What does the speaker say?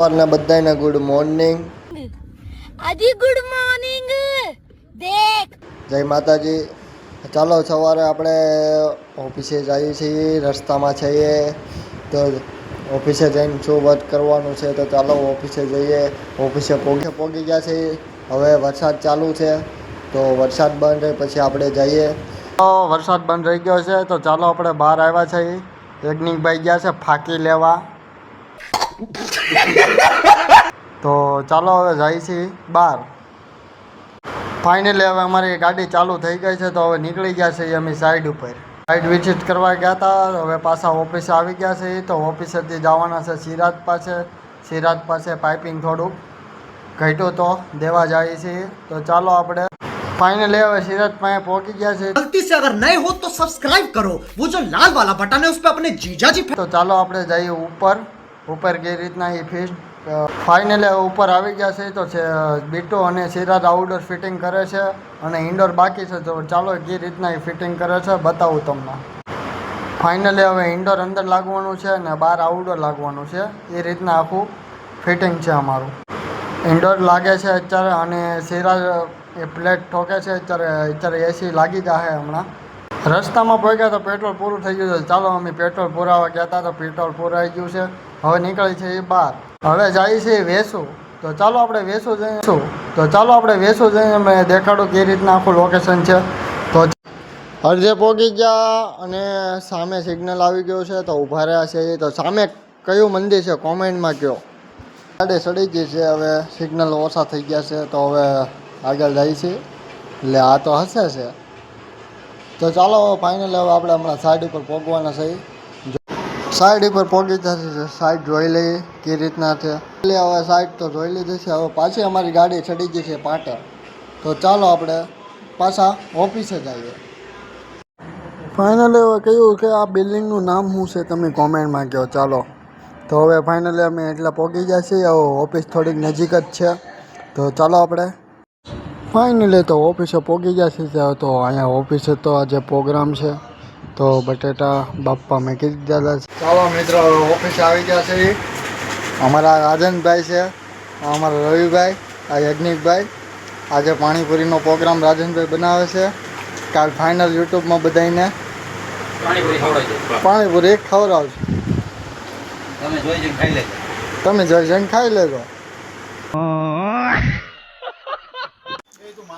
સવારના બધાને good morning આજી ગુડ મોર્નિંગ દેખ. જય માતાજી. ચાલો સવારે આપણે ઓફિસે જઈએ છીએ રસ્તામાં છીએ. તો ઓફિસે જઈને શું વર્ક કરવાનું છે તો ચાલો ઓફિસે જઈએ. ઓફિસે પોગે પોગી ગયા છે હવે વરસાદ ચાલુ છે. તો વરસાદ બંધ રહે પછી આપણે જઈએ. તો વરસાદ બંધ રહી ગયો છે. તો ચાલો આપણે બહાર આવ્યા છીએ. યજ્ઞિકભાઈ ગયા છે ફાંકી લેવા. તો ચાલો હવે જાય છે બહાર. ફાઇનલી હવે અમારી ગાડી ચાલુ થઈ ગઈ છે તો હવે નીકળી ગયા છે અમે સાઈડ ઉપર. સાઈડ વિઝિટ કરવા ગયા હતા હવે પાછા ઓફિસે આવી ગયા છે તો ઓફિસેથી જવાના છે સિરાજ પાસે. સિરાજ પાસે પાઇપિંગ થોડું ઘટ્યું તો દેવા જાય છે. તો ચાલો આપણે ફાઇનલ હવે સિરાજ પાસે પહોંચી ગયા છે. ગલતી સે અગર નય હો તો સબસ્ક્રાઇબ કરો. વો જો લાલ વાલા બટન હે ઉસ પે અપને જીજાજી તો ચાલો આપણે જઈએ ઉપર. ઉપર કઈ રીતના એ ફિસ્ટ ફાઇનલી ઉપર આવી ગયા છે તો છે બીટો અને સિરાજ આઉટડોર ફિટિંગ કરે છે અને ઇન્ડોર બાકી છે. તો ચાલો કઈ રીતના એ ફિટિંગ કરે છે બતાવું તમને. ફાઇનલી હવે ઇન્ડોર અંદર લાગવાનું છે અને બહાર આઉટડોર લાગવાનું છે. એ રીતના આખું ફિટિંગ છે અમારું. ઇન્ડોર લાગે છે અત્યારે અને સિરાજ એ પ્લેટ ઠોકે છે. અત્યારે અત્યારે એસી લાગી જશે હમણાં. રસ્તામાં પહોંચ્યા તો પેટ્રોલ પૂરું થઈ ગયું છે. ચાલો, અમે પેટ્રોલ પુરાવા ગયા હતા તો પેટ્રોલ પુરાઈ ગયું છે. હવે નીકળી છે એ બહાર. હવે જાય છે વેસુ. તો ચાલો આપણે વેસુ જઈશું તો ચાલો આપણે વેસુ જઈને અમે દેખાડું કે રીતના આખું લોકેશન છે. તો અડધે પહોંચી ગયા અને સામે સિગ્નલ આવી ગયું છે. તો ઊભા રહ્યા છે તો સામે કયું મંદિર છે? કોમેન્ટમાં કહો. ગાડી સડી ગઈ છે. હવે સિગ્નલ ઓછા થઈ ગયા છે. તો હવે આગળ જાય છે. એટલે આ તો હશે છે તો ચાલો ફાઇનલ હવે આપણે હમણાં સાઈડ ઉપર પહોંચવાના છે. સાઈડ ઉપર પહોંચી જશે સાઈડ જોઈ લઈએ કે રીતના છે. એટલે હવે સાઈડ તો જોઈ લીધી છે. હવે પાછી અમારી ગાડી ચડી ગઈ છે પાટે તો ચાલો આપણે પાછા ઓફિસે જઈએ. ફાઇનલી હવે કહ્યું કે આ બિલ્ડિંગનું નામ શું છે તમે કોમેન્ટમાં કહો. ચાલો. તો હવે ફાઇનલી અમે એટલા પહોંચી ગયા છીએ. ઓફિસ થોડીક નજીક જ છે. તો ચાલો આપણે ફાઇનલી તો ઓફિસે પહોંચી ગયા છીએ તો અહીંયા ઓફિસે તો આજે પ્રોગ્રામ છે. તો બટેટા બાપ્પા મેં કીધી દીધા છે ચાલો મિત્રો ઓફિસે આવી ગયા છે. અમારા રાજનભાઈ છે આ અમારા રવિભાઈ આ યજ્ઞિકભાઈ. આજે પાણીપુરીનો પ્રોગ્રામ રાજનભાઈ બનાવે છે. કાલ ફાઇનલ યુટ્યુબમાં બધાને પાણીપુરી એક ખવડાવજો. તમે જોઈ જઈને ખાઈ લેજો. તમે જોઈ જઈને ખાઈ લેજો.